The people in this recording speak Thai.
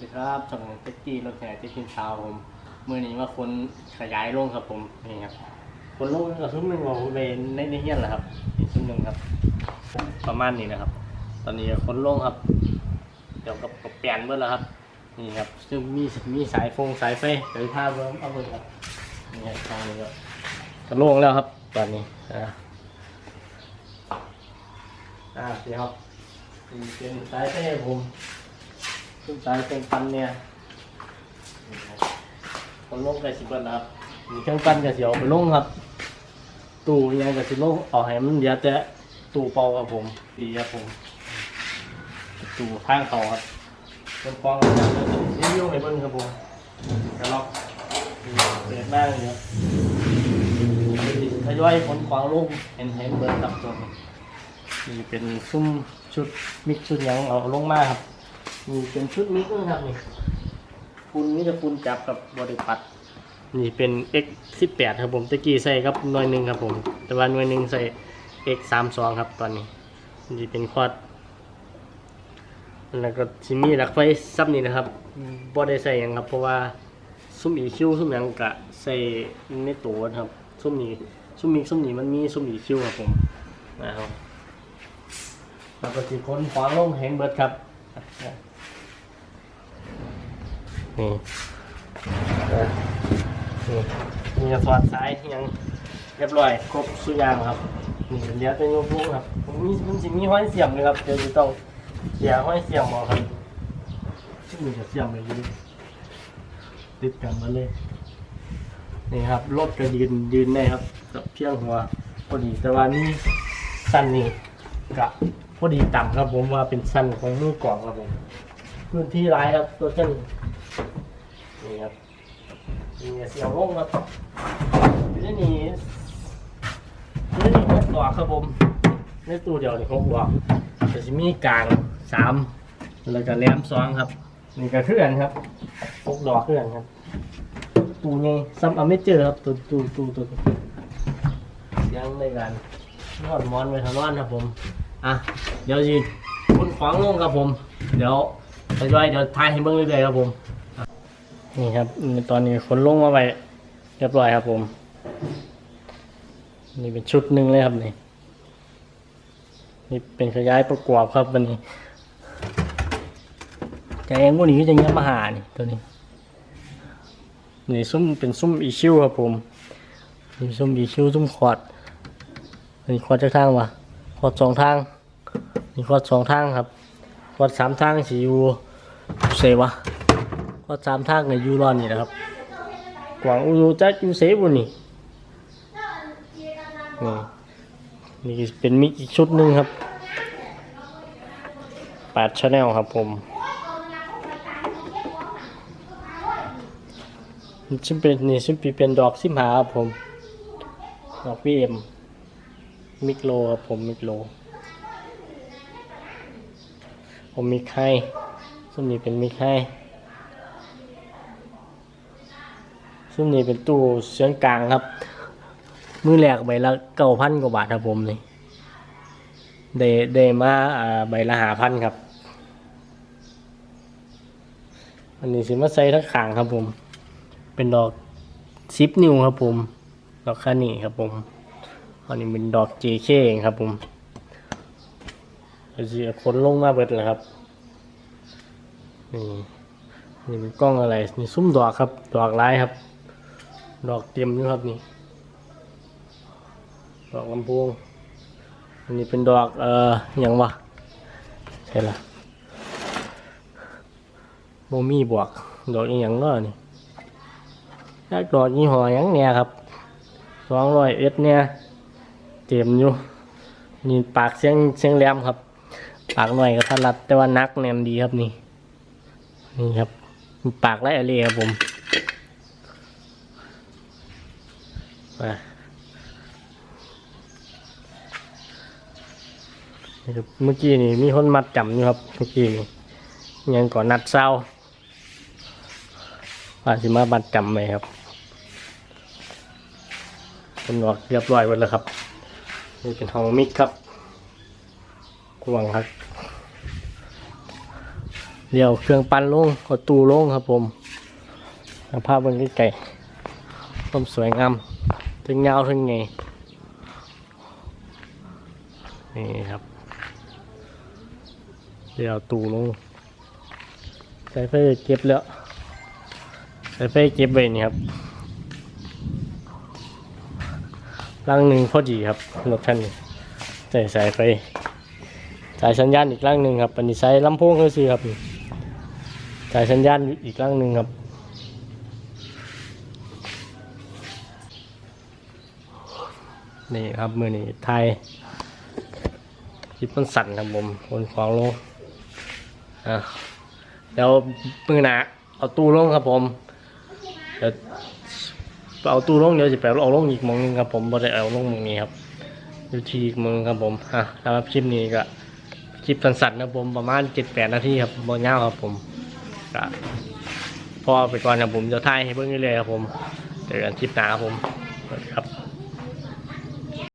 ดีครับช่องเต็กกี้รถแห่เต็กกินเช้าผมเมื่อนี้ว่าคนขยายโล่งครับผมนี่ครับคนโล่งก็ซุ้มหนึ่งของในในในเฮียนแหละครับอีกซุ้มหนึ่งครับ ประมาณนี้นะครับ ตอนนี้คนโล่งครับ เดี๋ยวกับกับแปลนเบิดแล้วครับ นี่ครับซึ่งมีมีสายฟงสายไฟเดี๋ยวพาเบิ้มเอาเบิ้ครับนี่ครับทางนี้ก็ก็โล่งแล้วครับ ตอนนี้อ่าอ่าเดี๋ยวครับเป็นสายไฟให้ผม ซึ่งสายเป็นปันเนี่ยครับคนลงไก่สิบเบิดนะครับมีเครื่องปั้นกับเสียวไปลงครับ ตู้ยังกับสิลงเออกให้มันเดี๋ยวจะตู้เป่าครับผมดีครับผมตู้ทางเขาครับเป็นฟองแล้วจะรีวิวให้เบิ่งครับผมกระล็อกเปิดหน้าเลยครับทยอยขนของลงเห็นเห็นเบิร์ดับตัวนี้นี่เป็นซุ้มชุดมิกชุดยังเอาลงมาครับ นี่เป็นชุดมิกนะครับนี่คุณนี่จะคุณจับกับบริปัดนี่เป็น X 1 8ครับผมตะกี้ใส่ครับหน่วยหนึ่งครับผม แต่ว่าหน่วยหนึ่งใส่ X 3 2ครับตอนนี้นี่เป็นคอร์ดแล้วก็ชิมีหลักไฟซับนี่นะครับบ่ได้ใส่ยังครับ เพราะว่าซุ้มอีคิวซุ้มยังกะใส่ในตัวนะครับซุ้มนี้ซุ้มนี้ซุ้มนี้มันมีซุ้มอีคิวครับผมนะครับแล้วก็สิคนขวางลงแหงเบิดครับ นี่เออนี่มีกระสอดซ้ายยังเรียบร้อยครบสุดอยางครับนี่เดี๋ยวจะยกลูกครับผมมีมันสิมีห้อยเสียมเลยครับเดี๋ยวจะต้องเสียห้อยเสียมออกครับซึ่งมันจะเสียมเลยอยู่ดิติดกันมาเลยนี่ครับรถก็ยืนยืนได้ครับกับเพียงหัวพอดีแต่ว่านี่สั้นนี่กะพอดีต่ำครับผมว่าเป็นสั้นของมือกล่องครับผม พื้นที่ร้ายครับตัวเช่นนี่ครับนี่เสียวลงครับอยู่ในนี้อยู่ในนี้หกดอกครับผม ในตู้เดียวนี่หกดอกแต่จะมีกลางสามแล้วก็แหลมสองครับ นี่ก็เคลื่อนครับหกดอกเคลื่อนครับตู้นี้ซ้ำเอาไม่เจอครับตู้ตู้ตู้ตู้ยังในการนอนมอนไว้ทางนอนครับผม อะ เดี๋ยวยืนคุณขวางลงครับผม เดี๋ยว ทยอยเดี๋ยวทายให้เบิ่งเรื่อยๆครับผม นี่ครับตอนนี้ขนลงมาไปเรียบร้อยครับผม นี่เป็นชุดหนึ่งเลยครับนี่ นี่เป็นขยายประกอบครับวันนี้แต่เองวันนี้ก็จะเงี้ยมาหานี่ตัวนี้ นี่ซุ้มเป็นซุ้มอีคิวครับผมนี่ซุ้มอีคิวซุ้มคอดนนี้คอดจะทางวะคอดสองทางนี่คอดสองทางครับวัดสามทางสีอยู่ เซวะวัดสามทางในยูรอนนี่นะครับ กวางอูจักยูเซบุนี่นี่นี่เป็นมิกชุดหนึ่งครับแปดชาแนลครับผมซึ่งเป็นนี่ซึ่งปีเป็นดอกซิมหาครับผม ดอกพีเอ็มมิกโลครับผมมิกโล ผมมีไข่ ซึ่งนี้เป็นมีไข่ซึ่งนี้เป็นตู้เสียงกลางครับ มือแรกใบละเก้าพันกว่าบาทครับผมนี่เดเดมาใบละหาพันครับ อันนี้สิมาใส่ทั้งขางครับผม เป็นดอกซิปนิวครับผม ดอกคานี่ครับผม อันนี้เป็นดอก JK เองครับผมจะคนลงมาเบิดเลยครับ นี่นี่เป็นกล้องอะไรนี่ซุ้มดอกครับดอกลายครับ ดอกเต็มอยู่ครับนี่ ดอกลำโพงอันนี้เป็นดอกเอ่อหยังวะใช่ละโมมี่บวก ดอกอหยังเนาะนี่แยกดอกยี่ห้อยังเนี่ยครับสองร้อยเอ็ดเนี่ยเต็มอยู่นี่ปากเสียงเสียงแหลมครับ ปากหน่อยก็ถนัดแต่ว่านักแนมดีครับนี่ นี่ครับ ปากและอะไรครับผมมานี่ครับเมื่อกี้นี่มีคนมัดจำอยู่ครับเมื่อกี้นี่ยังก่อนนัดเศร้าว่าสิมามัดจำไหมครับเป็นหอกเรียบร้อยหมดแล้วครับนี่เป็นห้องมิกครับกวางครับ เดี๋ยวเครื่องปั้นลงเอาตู้ลงครับผมภาพบนใกล้ๆความสวยงามถึงยาวถึงไงนี่ครับ เดี๋ยวตู้ลงสายไฟเก็บแล้วสายไฟเก็บไว้นี่ครับรังหนึ่งพอดีครับรถคันนี้ใส่สายไฟสายสัญญาณอีกรังหนึ่งครับอันนี้ใช้ลำโพงซื้อๆครับ สายสัญญาณอีกรังหนึ่งครับ นี่ครับมือนี้ไทยคลิปมันสั่นครับผมคนของลงอะเดี๋ยวมือหนาเอาตู้ลงครับผมเดี๋ยวเอาตู้ลงเดี๋ยวจะไปเอาลงอีกมองนึงครับผมบ่ได้เอาลงมองนี้ครับอยู่ที่อีกหมองหนึงครับผมอะสำหรับคลิปนี้ก็คลิปสั้นๆนะผมประมาณเจ็ดแปดนาทีครับบ่ยาวครับผม ก็พอไปก่อนนะผมจะถ่ายให้เบิ่งเรื่อยๆครับผมเจอกันคลิปหน้าครับผมสวัสดีครับ